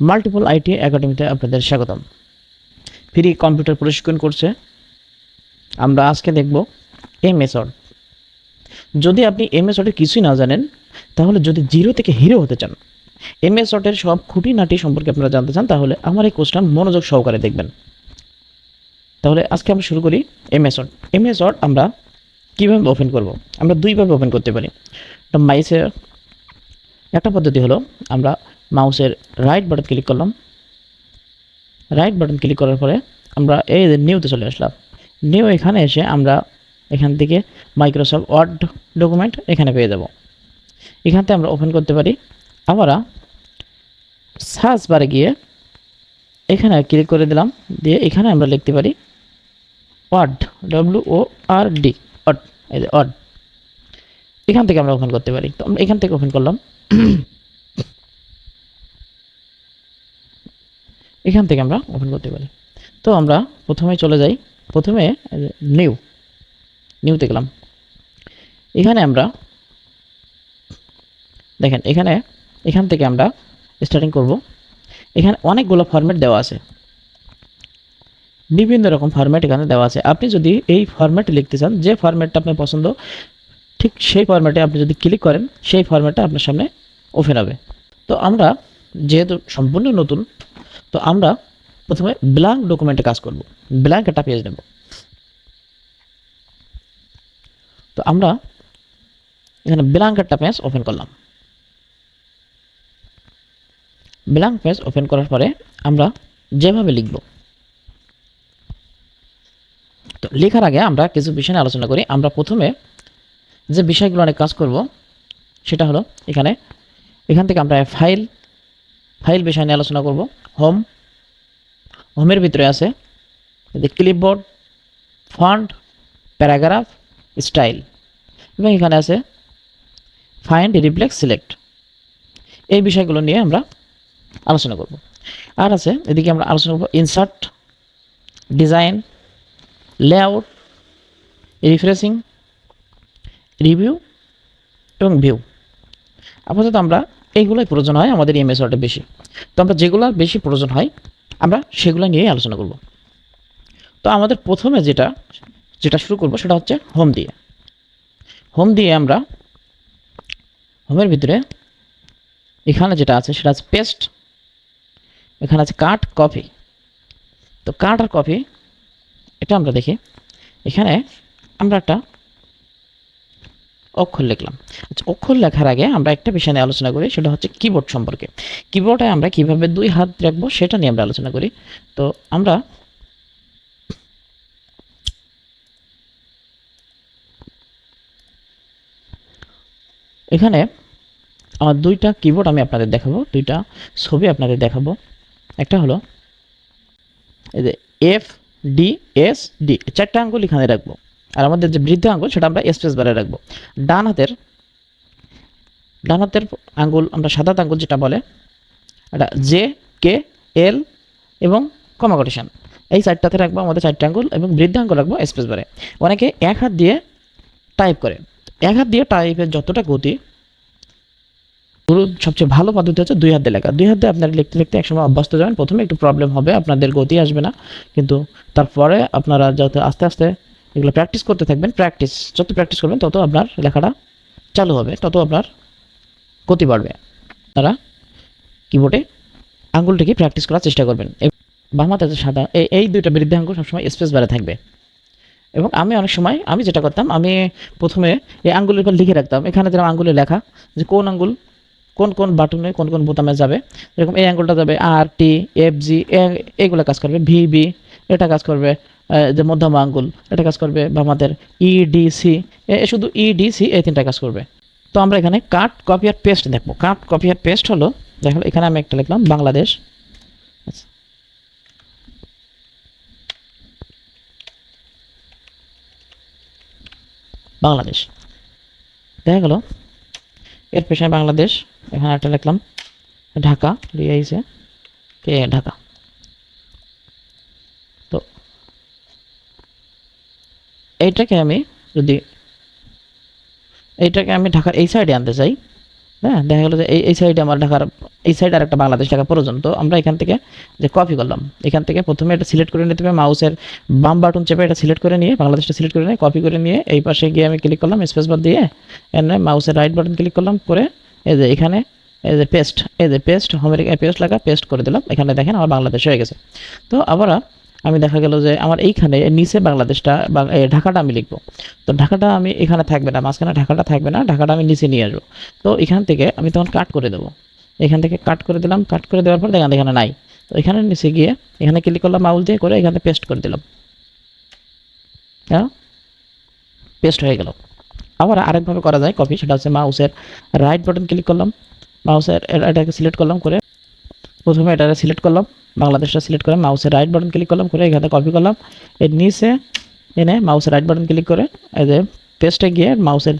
Multiple IT একাডেমিতে আপনাদের স্বাগতম। ফ্রি কম্পিউটার প্রশিক্ষণ করছে আমরা আজকে দেখব এ মেথড যদি আপনি এম এসডের কিছুই না জানেন, তাহলে যদি জিরো থেকে হিরো হতে চান এম এসডের সব খুঁটিনাটি সম্পর্কে আপনারা জানতে চান, তাহলে আমার এই কোর্সটা মনোযোগ সহকারে দেখবেন। তাহলে আজকে আমরা শুরু করি এম এসড এম এসড আমরা কীভাবে ওপেন করব? আমরা দুইভাবে ওপেন করতে পারি। মাইসের একটা পদ্ধতি হলো আমরা মাউসের রাইট বাটন ক্লিক করলাম। রাইট বাটন ক্লিক করার পরে আমরা এই নিউতে চলে আসলাম। নিউ এখানে এসে আমরা এখান থেকে মাইক্রোসফট ওয়ার্ড ডকুমেন্ট এখানে পেয়ে যাব। এখান থেকে আমরা ওপেন করতে পারি। আমরা সার্চ বারে গিয়ে এখানে ক্লিক করে দিলাম। দিয়ে এখানে আমরা লিখতে পারি word W O R D word এই যে ওয়ার্ড এখান থেকে আমরা ওপেন করতে পারি। তো আমরা এখান থেকে ওপেন করলাম। এখান থেকে আমরা ওপেন করতে পারি। তো আমরা প্রথমে চলে যাই। প্রথমে নিউ নিউতে গেলাম। এখানে আমরা, দেখেন, এখানে, এখান থেকে আমরা স্টার্টিং করব। এখানে অনেকগুলো ফরম্যাট দেওয়া আছে। বিভিন্ন রকম ফরম্যাট এখানে দেওয়া আছে। আপনি যদি এই ফরম্যাট লিখতে চান, যে ফরম্যাটটা আপনার পছন্দ, ঠিক সেই ফরম্যাটে আপনি যদি ক্লিক করেন, সেই ফরম্যাটটা আপনার সামনে ওপেন হবে। তো আমরা, যেহেতু সম্পূর্ণ নতুন তো আমরা প্রথমে ব্ল্যাঙ্ক ডকুমেন্টে কাজ করব। ব্ল্যাঙ্ক একটা পেজ নেব। তো আমরা এখানে ব্ল্যাঙ্ক একটা পেজ ওপেন করলাম। ব্ল্যাঙ্ক পেজ ওপেন করার পরে আমরা যেভাবে লিখব। তো লেখার আগে আমরা কিছু বিষয় আলোচনা করি। আমরা প্রথমে যে বিষয়গুলো অনেক কাজ করব, সেটা হলো এখানে, এখান থেকে আমরা ফাইল ফাইল বিষয় নিয়ে আলোচনা করব। হোম। হোমের ভিতরে আছে ক্লিপবোর্ড ফন্ট প্যারাগ্রাফ স্টাইল এবং এখানে আছে ফাইন্ড রিপ্লেক্স সিলেক্ট এই বিষয়গুলো নিয়ে আমরা আলোচনা করব। আর আছে এদিকে আমরা আলোচনা করব insert design layout refreshing review এবং ভিউ আপাতত আমরা এইগুলোই প্রয়োজন হয়, আমাদের এমএস ওয়ার্ডে বেশি। তো আমরা যেগুলো বেশি প্রয়োজন হয়, আমরা সেগুলো নিয়েই আলোচনা করব। তো আমাদের প্রথমে যেটা যেটা শুরু করব সেটা হচ্ছে হোম দিয়ে। হোম দিয়ে আমরা হোমের ভিতরে এখানে যেটা আছে সেটা আছে পেস্ট এখানে আছে কাট কপি তো কাট আর কপি এটা আমরা দেখি। এখানে আমরা একটা অক্ষর লিখলাম। আচ্ছা অক্ষর লেখার আগে আমরা একটা বিষয় নিয়ে আলোচনা করি, সেটা হচ্ছে কিবোর্ড সম্পর্কে। কিবোর্ডে আমরা কীভাবে দুই হাত রাখব সেটা নিয়ে আমরা আলোচনা করি। তো আমরা এখানে আমার দুইটা কিবোর্ড আমি আপনাদের দেখাবো, দুইটা ছবি আপনাদের দেখাবো। একটা হলো এই যে এফ ডি এস ডি চারটা আঙ্গুল এখানে রাখব। আর আমাদের যে বৃদ্ধ আঙ্গুল, সেটা আমরা স্পেস বারে রাখব। ডান হাতের ডান হাতের আঙ্গুল, আমরা সাদা আঙ্গুল যেটা বলে, এটা জে কে এল এবং কমাকটেশন এই চারটাতে রাখব আমাদের চারটে আঙ্গুল এবং বৃদ্ধ আঙ্গুল রাখব স্পেস বারে অনেকে এক হাত দিয়ে টাইপ করে। এক হাত দিয়ে টাইপের যতটা গতি গুরু সবচেয়ে ভালো পদ্ধতি হচ্ছে দুই হাত লেখা। দুই হাত আপনারা লিখতে লিখতে একসময় অভ্যস্ত যাবেন। প্রথমে একটু প্রবলেম হবে, আপনাদের গতি আসবে না। কিন্তু তারপরে আপনারা যাতে আস্তে আস্তে এগুলো প্র্যাকটিস করতে থাকবেন প্র্যাকটিস যত প্র্যাকটিস করবেন তত আপনার লেখাটা চালু হবে, তত আপনার গতি বাড়বে। তারা কিবোর্ডে আঙ্গুলটিকে প্র্যাকটিস করার চেষ্টা করবেন। বাম হাতে সাদা এই দুইটা বৃদ্ধি আঙ্গুল সবসময় স্পেস বারে থাকবে। এবং আমি অনেক সময়, আমি যেটা করতাম, আমি প্রথমে এই আঙ্গুলের উপর লিখে রাখতাম, এখানে যেরকম আঙ্গুলে লেখা যে কোন আঙ্গুল, কোন কোন বাটনে, কোন কোন বোতামে যাবে এরকম এই আঙ্গুলটা যাবে আর টি এফ জি এগুলো কাজ করবে ভি বি এটা কাজ করবে যে মধ্যম আঙ্গুল, এটা কাজ করবে বা আমাদের ই ডি সি এ শুধু ই ডি সি এই তিনটা কাজ করবে। তো আমরা এখানে কাট কপি আর পেস্ট দেখব। কাট কপি আর পেস্ট হলো, দেখো, এখানে আমি একটা লিখলাম, বাংলাদেশ। বাংলাদেশ। দেখা গেল, এর পেছনে বাংলাদেশ, এখানে একটা লিখলাম, ঢাকা কে, ঢাকা। এইটাকে আমি যদি এইটাকে আমি ঢাকার এই সাইডে আনতে চাই। হ্যাঁ দেখা গেলো যে এই এই সাইডে আমার ঢাকার এই সাইডে আর একটা বাংলাদেশ টাকা প্রয়োজন। তো আমরা এখান থেকে যে কপি করলাম, এখান থেকে প্রথমে এটা সিলেক্ট করে নিতে হবে মাউসের বাম বাটন চেপে এটা সিলেক্ট করে নিয়ে, বাংলাদেশটা সিলেক্ট করে নিয়ে কপি করে নিয়ে এই পাশে গিয়ে আমি ক্লিক করলাম স্পেস বার দিয়ে এনে মাউসের রাইট বাটন ক্লিক করলাম, করে এই যে এখানে এই যে পেস্ট এই যে পেস্ট হোমের পেস্ট লাগা পেস্ট করে দিলাম। এখানে দেখেন আমার বাংলাদেশ হয়ে গেছে। তো আবার আমি দেখা গেল যে আমার এইখানে নিচে বাংলাদেশটা ঢাকাটা আমি লিখব। তো ঢাকাটা আমি এখানে থাকবে না, মাঝখানে ঢাকাটা থাকবে না, ঢাকাটা আমি নিচে নিয়ে আসব। তো এখান থেকে আমি তখন কাট করে দেবো। এখান থেকে কাট করে দিলাম কাট করে দেওয়ার পর দেখেন এখানে নাই। তো এখানে নিচে গিয়ে, এখানে ক্লিক করলাম মাউল দিয়ে করে এখানে পেস্ট করে দিলাম। হ্যাঁ? পেস্ট হয়ে গেল। আবার আরেকভাবে করা যায় কপি সেটা হচ্ছে মাউসের রাইট বাটন ক্লিক করলাম। মাউসের এটাকে সিলেক্ট করলাম করে প্রথমে এটা সিলেক্ট করলাম, বাংলাদেশটা সিলেক্ট করে মাউসের রাইট বাটন ক্লিক করলাম, করে এখানে কপি করলাম, এর নিচে এনে মাউসের রাইট বাটন ক্লিক করে এই যে পেস্টে গিয়ে মাউসের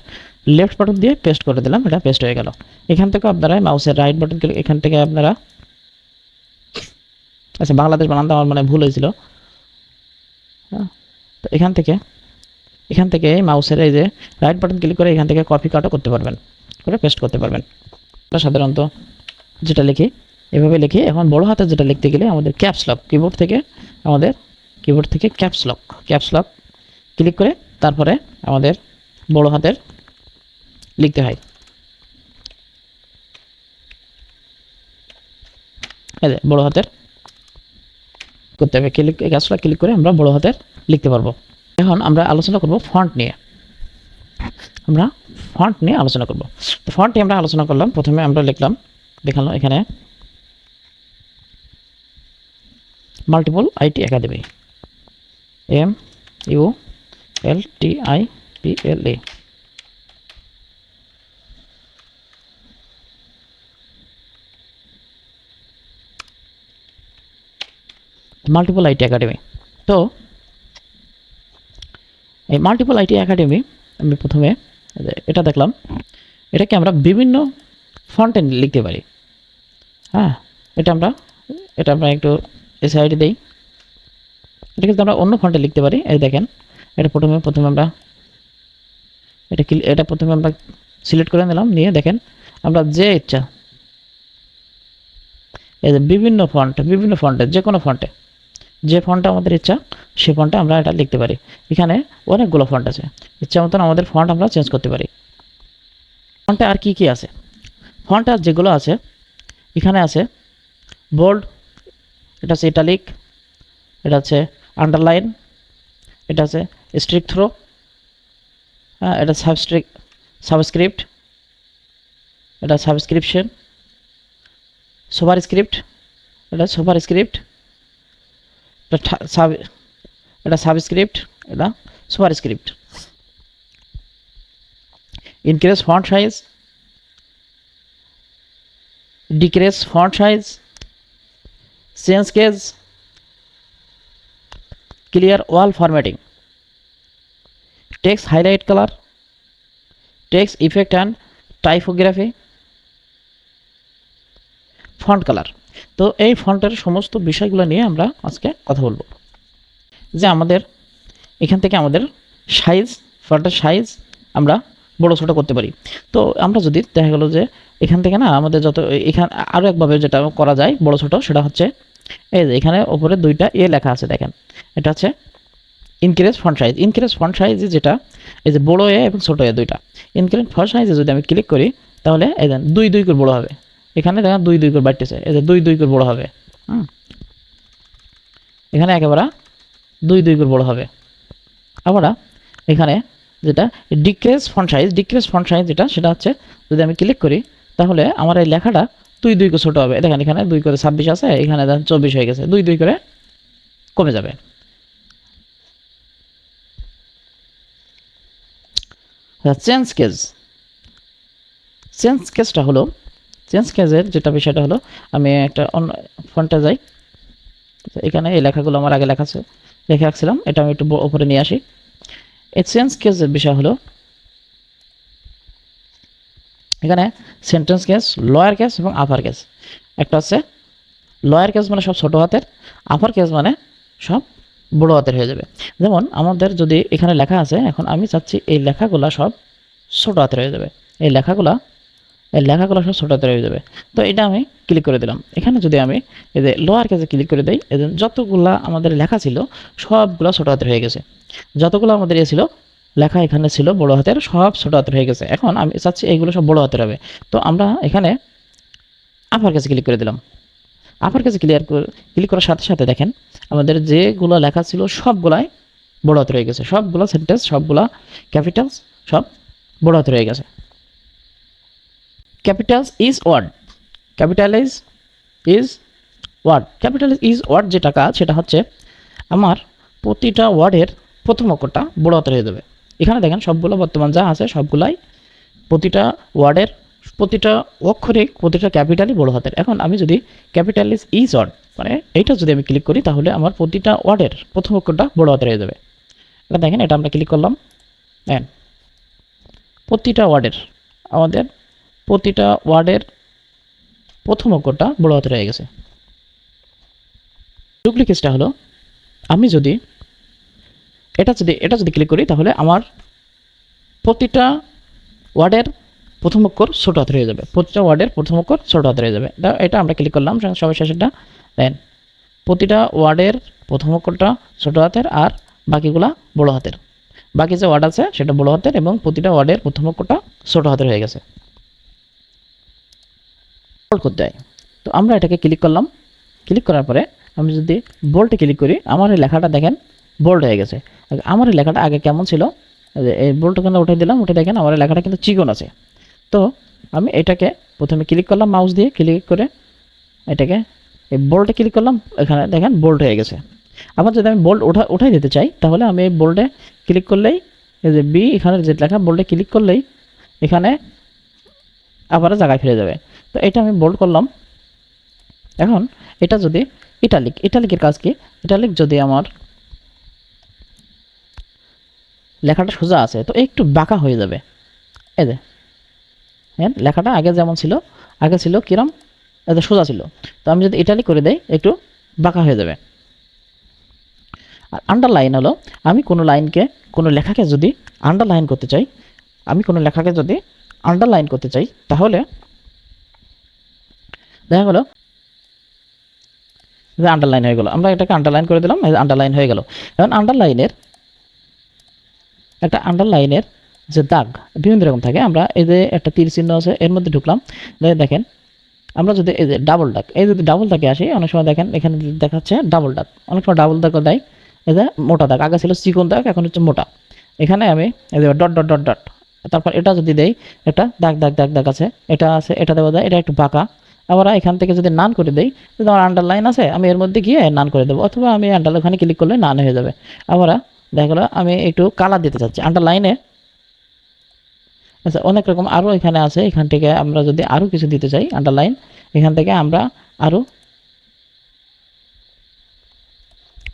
লেফট বাটন দিয়ে পেস্ট করে দিলাম, এটা পেস্ট হয়ে গেল। এখান থেকে আপনারা মাউসের রাইট বাটন ক্লিক এখান থেকে আপনারা আচ্ছা বাংলাদেশ বানানটা আমার মানে ভুল হয়েছিল। হ্যাঁ তো এখান থেকে এখান থেকে এই মাউসের এই যে রাইট বাটন ক্লিক করে এখান থেকে কপি কাটও করতে পারবেন, করে পেস্ট করতে পারবেন। সাধারণত যেটা লিখি এভাবে লিখি এখন বড় হাতে যেটা লিখতে গেলে আমাদের ক্যাপস লক কিবোর্ড থেকে আমাদের কিবোর্ড থেকে caps lock caps lock click করে তারপরে আমাদের বড় হাতের লিখতে হয়। বড় হাতের করতে হবে ক্লিক ক্যাপস লক ক্লিক করে আমরা বড় হাতের লিখতে পারব। এখন আমরা আলোচনা করব ফন্ট নিয়ে। আমরা ফন্ট নিয়ে আলোচনা করব। তো ফন্ট আমরা আলোচনা করলাম, প্রথমে আমরা লিখলাম, দেখালাম এখানে multiple IT academy M U L T I P L A multiple IT academy তো এই মাল্টিপল আইটি একাডেমি আমি প্রথমে, এটা দেখলাম, এটাকে আমরা বিভিন্ন ফন্টে লিখতে পারি। হ্যাঁ এটা আমরা এটা আমরা একটু এই সাইডে দিই। এটা কিন্তু আমরা অন্য ফন্টে লিখতে পারি। এই দেখেন, এটা প্রথমে প্রথমে আমরা এটা ক্লি- এটা প্রথমে আমরা সিলেক্ট করে নিলাম। নিয়ে দেখেন, আমরা যে ইচ্ছা এই যে বিভিন্ন ফন্ট বিভিন্ন ফন্টে যে কোনো ফন্টে যে ফন্টটা আমাদের ইচ্ছা, সে ফন্টে আমরা এটা লিখতে পারি। এখানে অনেকগুলো ফন্ট আছে। ইচ্ছা মতন আমাদের ফন্ট আমরা চেঞ্জ করতে পারি। ফন্টে আর কি কি আছে? ফন্ট যেগুলো আছে, এখানে আছে বোল্ড এটা হচ্ছে ইটালিক এটা হচ্ছে আন্ডারলাইন এটা আছে স্ট্রিক থ্রো হ্যাঁ এটা সাবস্ট্রিক সাবস্ক্রিপ্ট এটা সাবস্ক্রিপশন সুপার স্ক্রিপ্ট এটা সুপার স্ক্রিপ্ট এটা ঠা- সাব এটা সাবস্ক্রিপ্ট এটা superscript increase font size decrease font size change case clear wall formatting. Text highlight color, text effect and typography font colour তো এই ফন্টের সমস্ত বিষয়গুলো নিয়ে আমরা আজকে কথা বলব। যে আমাদের, এখান থেকে আমাদের সাইজ ফন্টের সাইজ আমরা বড় ছোটো করতে পারি। তো আমরা যদি দেখা গেলো যে এখান থেকে না আমাদের যত, এখানে আরও একভাবে যেটা করা যায়, বড় ছোটো, সেটা হচ্ছে, এই যে এখানে ওপরে দুইটা এ লেখা আছে, দেখেন। এটা হচ্ছে increase font size increase font size যেটা, এই যে বড় এ এবং ছোটো এ দুইটা। ইনক্রিজ ফন্ট সাইজে যদি আমি ক্লিক করি, তাহলে এই দেন, দুই দুই করে বড় হবে। এখানে দেখেন দুই দুই করে বাড়তেছে, এই যে দুই দুই করে বড় হবে। হুম? এখানে একেবারে দুই দুই করে বড় হবে। আবার এখানে যেটা decrease font size decrease font size যেটা, সেটা হচ্ছে যদি আমি ক্লিক করি তাহলে আমার এই লেখাটা দুই দুই করে ছোটো হবে। দেখেন এখানে দুই করে ছাব্বিশ আছে, এখানে দেখেন চব্বিশ হয়ে গেছে। দুই দুই করে কমে যাবে। চেঞ্জ কেজ চেঞ্জ কেজটা হলো, চেঞ্জ কেজের যেটা বিষয়টা হলো, আমি একটা অন্য ফোনটা যাই। এখানে এই লেখাগুলো আমার আগে লেখা আছে, লিখে রাখছিলাম, এটা আমি একটু উপরে নিয়ে আসি। এই চেঞ্জ কেজের বিষয় হলো এখানে সেন্টেন্স কেস লয়ার কেস এবং আপার কেস একটা হচ্ছে লয়ার কেস মানে সব ছোটো হাতের আপার কেস মানে সব বড় হাতের হয়ে যাবে। যেমন আমাদের যদি এখানে লেখা আছে, এখন আমি চাচ্ছি এই লেখাগুলা সব ছোটো হাতের হয়ে যাবে। এই লেখাগুলা, এই লেখাগুলো সব ছোটো হাতের হয়ে যাবে। তো এটা আমি ক্লিক করে দিলাম। এখানে যদি আমি এই যে লোয়ার কেসে ক্লিক করে দিই যে যতগুলা আমাদের লেখা ছিল, সবগুলো ছোটো হাতের হয়ে গেছে। যতগুলো আমাদের এ ছিল লেখা এখানে ছিল বড় হাতের, সব ছোটো হাতের হয়ে গেছে। এখন আমি চাচ্ছি এইগুলো সব বড় হাতের হবে। তো আমরা এখানে আপার কাছে ক্লিক করে দিলাম। আপার কাছে ক্লিয়ার ক্লিক করার সাথে সাথে দেখেন, আমাদের যেগুলো লেখা ছিল সবগুলাই বড় হাতের রয়ে গেছে। সবগুলো সেন্টেন্স সবগুলা ক্যাপিটালস সব বড় হাতের হয়ে গেছে। Capitals each word capitalize each word capitalize each word যেটা কাজ সেটা হচ্ছে আমার প্রতিটা ওয়ার্ডের প্রথম অক্ষরটা বড় হাতের হয়ে যাবে। এখানে দেখেন সবগুলো বর্তমান যা আছে, সবগুলাই প্রতিটা ওয়ার্ডের, প্রতিটা অক্ষরে প্রতিটা ক্যাপিটালই বড় হাতের। এখন আমি যদি ক্যাপিটালিস ইজ ওয়ার্ড মানে এইটা যদি আমি ক্লিক করি, তাহলে আমার প্রতিটা ওয়ার্ডের প্রথম অক্ষরটা বড় হাতের হয়ে যাবে। এটা দেখেন, এটা আমরা ক্লিক করলাম। দেখেন প্রতিটা ওয়ার্ডের আমাদের প্রতিটা ওয়ার্ডের প্রথম অক্ষরটা বড় হাতের হয়ে গেছে। ডুপ্লিকেটসটা হলো, আমি যদি এটা যদি এটা যদি ক্লিক করি, তাহলে আমার প্রতিটা ওয়ার্ডের প্রথম অক্ষর ছোটো হাতের হয়ে যাবে। প্রতিটা ওয়ার্ডের প্রথম অক্ষর ছোটো হাতের হয়ে যাবে। এটা- আমরা ক্লিক করলাম সবাই শেষেরটা। দেন প্রতিটা ওয়ার্ডের প্রথম অক্ষরটা ছোটো হাতের আর বাকিগুলা বড় হাতের। বাকি যে ওয়ার্ড আছে, সেটা বড় হাতের এবং প্রতিটা ওয়ার্ডের প্রথম অক্ষরটা ছোটো হাতের হয়ে গেছে। করতে হয়। তো আমরা এটাকে ক্লিক করলাম। ক্লিক করার পরে আমি যদি বোল্টে ক্লিক করি, আমার এই লেখাটা দেখেন বোল্ড হয়ে গেছে। আমার লেখাটা আগে কেমন ছিল? এই বোল্টখানে উঠে দিলাম উঠে দেখেন আমার লেখাটা কিন্তু চিকন আছে। তো আমি এটাকে প্রথমে ক্লিক করলাম মাউস দিয়ে ক্লিক করে এটাকে এই বোল্টে ক্লিক করলাম, এখানে দেখেন বোল্ড হয়ে গেছে। আবার যদি আমি বোল্ড ওঠা উঠাই দিতে চাই, তাহলে আমি এই বোল্ডে ক্লিক করলেই এই যে বি এখানে যে লেখা বোল্ডে ক্লিক করলেই এখানে আবার জায়গায় ফিরে যাবে। তো এটা আমি বোল্ড করলাম। এখন এটা যদি ইটালিক, ইটালিকের কাজ কি? ইটালিক যদি আমার লেখাটা সোজা আছে, তো একটু বাঁকা হয়ে যাবে। এই যে হ্যাঁ লেখাটা আগে যেমন ছিল, আগে ছিল কিরম? এত সোজা ছিল। তো আমি যদি ইটালিক করে দেই, একটু বাঁকা হয়ে যাবে। আর আন্ডারলাইন হলো, আমি কোনো লাইনকে কোনো লেখাকে যদি আন্ডারলাইন করতে চাই, আমি কোনো লেখাকে যদি আন্ডারলাইন করতে চাই, তাহলে দেখা গেলো আন্ডারলাইন হয়ে গেল। আমরা এটাকে আন্ডারলাইন করে দিলাম আন্ডারলাইন হয়ে গেল। এখন আন্ডারলাইনের একটা আন্ডারলাইনের যে দাগ, বিভিন্ন রকম থাকে। আমরা এই যে একটা তীর চিহ্ন আছে, এর মধ্যে ঢুকলাম। দেখেন, আমরা যদি এই যে ডাবল ডাক এই যদি ডাবল দাগে আসি, অনেক সময় দেখেন, এখানে দেখাচ্ছে ডাবল ডাক অনেক সময় ডাবল দাগও দেয়। এই যে মোটা দাগ, আগে ছিল চিকন দাগ, এখন হচ্ছে মোটা। এখানে আমি এই যে ডট ডট ডট ডট তারপর এটা যদি দেই এটা দাগ দাগ দাগ দাগ আছে। এটা আছে, এটা দেওয়া যায়, এটা একটু বাঁকা। আবার এখান থেকে যদি নান করে দেই, যদি আমার আন্ডারলাইন আছে, আমি এর মধ্যে গিয়ে নান করে দেবো, অথবা আমি আন্ডার ওখানে ক্লিক করলে নান হয়ে যাবে। আবার দেখা গেলো, আমি একটু কালার দিতে চাচ্ছি। আন্ডারলাইনে আচ্ছা অনেক রকম আরও এখানে আছে। এখান থেকে আমরা যদি আরও কিছু দিতে চাই আন্ডারলাইন এখান থেকে আমরা আরও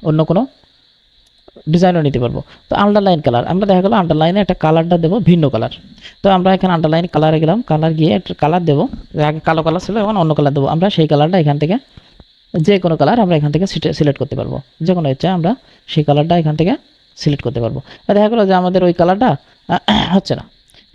অন্য কোনো ডিজাইনও নিতে পারব। তো আন্ডারলাইন কালার আমরা দেখা গেলো আন্ডারলাইনে একটা কালারটা দেবো, ভিন্ন কালার তো আমরা এখানে আন্ডারলাইন কালারে গেলাম কালার গিয়ে একটা কালার দেবো। আগে কালো কালার ছিল, এখন অন্য কালার দেবো। আমরা সেই কালারটা এখান থেকে, যে কোনো কালার আমরা এখান থেকে সিলেক্ট করতে পারব। যে কোনো ইচ্ছা আমরা সেই কালারটা এখান থেকে সিলেক্ট করতে পারব। দেখা গেলো যে আমাদের ওই কালারটা হচ্ছে না।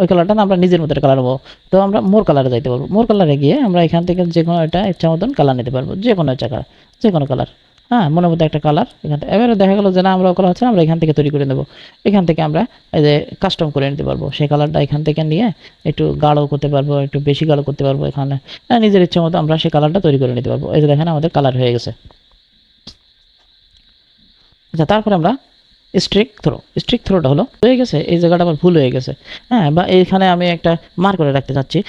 ওই কালারটা আমরা নিজের মতো কালার নেব। তো আমরা মোর কালারে যাইতে পারব। মোর কালারে গিয়ে আমরা এখান থেকে যে কোনো একটা ইচ্ছা মতন কালার নিতে পারব। যে কোনো ইচ্ছা কালার যে কোনো কালার হ্যাঁ মনের মধ্যে একটা কালার এখান থেকে। এবারে দেখা গেলো যে না আমরা কালার হচ্ছে আমরা এখান থেকে তৈরি করে নেব। এখান থেকে আমরা এই যে কাস্টম করে নিতে পারব। সেই কালারটা এখান থেকে নিয়ে একটু গাঢ় করতে পারব একটু বেশি গাঢ় করতে পারব এখানে। হ্যাঁ, নিজের ইচ্ছে মতো আমরা সেই কালারটা তৈরি করে নিতে পারব। এই যে দেখেন আমাদের কালার হয়ে গেছে। আচ্ছা তারপরে আমরা স্ট্রিক থ্রো স্ট্রিক থ্রোটা হলো, হয়ে গেছে, এই জায়গাটা আমার ভুল হয়ে গেছে। হ্যাঁ বা এইখানে আমি একটা মার করে রাখতে চাচ্ছি।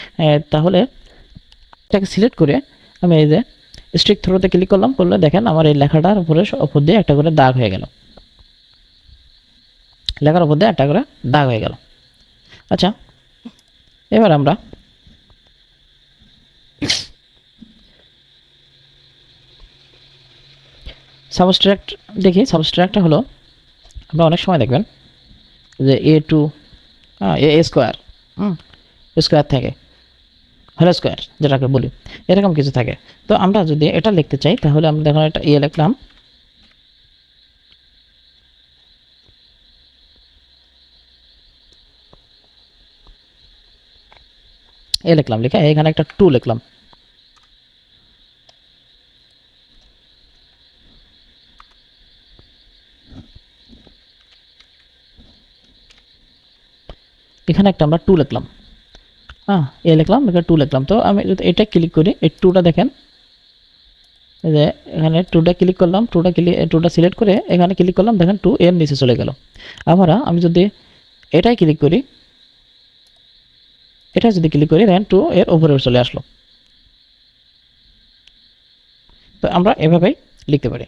তাহলে এটাকে সিলেক্ট করে আমি এই যে স্ট্রিক থ্রোতে ক্লিক করলাম, করলে দেখেন আমার এই লেখাটার উপরে উপর দিয়ে একটা করে দাগ হয়ে গেল। লেখার উপর দিয়ে একটা করে দাগ হয়ে গেল। আচ্ছা এবার আমরা সাবস্ট্রাক্ট দেখি সাবস্ট্রাক্টটা হলো আমরা অনেক সময় দেখবেন যে A two A square hmm square থাকে হ্যালো স্কোয়ার যেটাকে বলি, এরকম কিছু থাকে। তো আমরা যদি এটা লিখতে চাই, তাহলে আমরা দেখুন এটা ইয়ে লিখলাম এ লিখলাম, লিখে এখানে একটা টু লিখলাম। এখানে একটা আমরা টু লিখলাম। হ্যাঁ এ লিখলাম, এখানে টু লিখলাম। তো আমি যদি এটা ক্লিক করি, এই টুটা দেখেন যে এখানে টুটা ক্লিক করলাম টুটা ক্লিক টুটা সিলেক্ট করে এখানে ক্লিক করলাম, দেখেন টু এর নিচে চলে গেল। আবার আমি যদি এটাই ক্লিক করি, এটা যদি ক্লিক করি দেখেন টু এর উপরে চলে আসলো। তো আমরা এভাবেই লিখতে পারি।